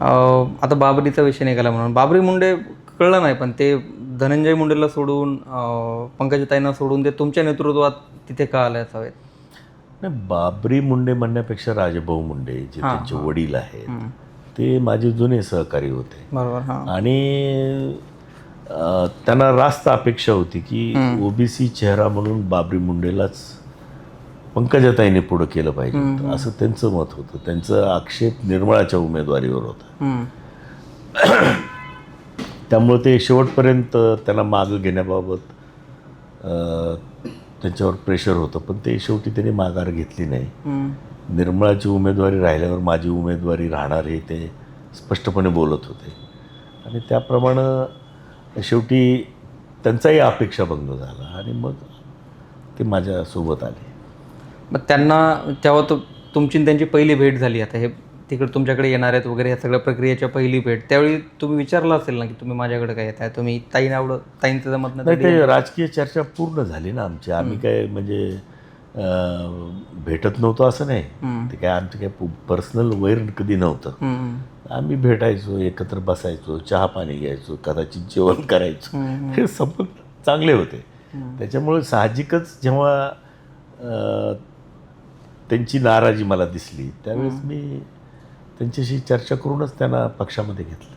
आता बाबरीचा विषय निघाला म्हणून. बाबरी मुंडे कळलं नाही पण ते धनंजय मुंडेला सोडून पंकजाताईंना सोडून ते तुमच्या नेतृत्वात तिथे का आले असावेत? नाही बाबरी मुंडे म्हणण्यापेक्षा राजभाऊ मुंडे जे त्यांचे वडील आहेत ते माझे जुने सहकारी होते. बरोबर हां. आणि त्यांना रास्त अपेक्षा होती की ओबीसी चेहरा म्हणून बाबरी मुंडेलाच पंकजाताईने पुढं केलं पाहिजे असं त्यांचं मत होतं. त्यांचं आक्षेप निर्मळाच्या उमेदवारीवर होता. त्यामुळे ते शेवटपर्यंत त्यांना मागं घेण्याबाबत त्यांच्यावर प्रेशर होतं. पण ते शेवटी त्यांनी माघार घेतली नाही. निर्मळाची उमेदवारी राहिल्यावर माझी उमेदवारी राहणार हे ते स्पष्टपणे बोलत होते. आणि त्याप्रमाणे शेवटी त्यांचाही अपेक्षाभंग झाला आणि मग ते माझ्यासोबत आले. मग त्यांना तेव्हा तु तुमची त्यांची पहिली भेट झाली. आता हे तिकडे तुमच्याकडे येणार आहेत वगैरे ह्या सगळ्या प्रक्रियेच्या पहिली भेट. त्यावेळी तुम्ही विचारलं असेल ना की तुम्ही माझ्याकडे काय येत आहे तुम्ही ताईने आवडं ताईंचं जमत नाही ते राजकीय चर्चा पूर्ण झाली ना आमची. आम्ही काय म्हणजे भेटत नव्हतो असं नाही. ते काय आमचं काय पर्सनल वैर कधी नव्हतं. आम्ही भेटायचो एकत्र बसायचो चहा पाणी घ्यायचो कदाचित जेवण करायचो. हे संबंध चांगले होते. त्याच्यामुळे साहजिकच जेव्हा त्यांची नाराजी मला दिसली. त्यावेळेस मी त्यांच्याशी चर्चा करूनच त्यांना पक्षामध्ये घेतलं.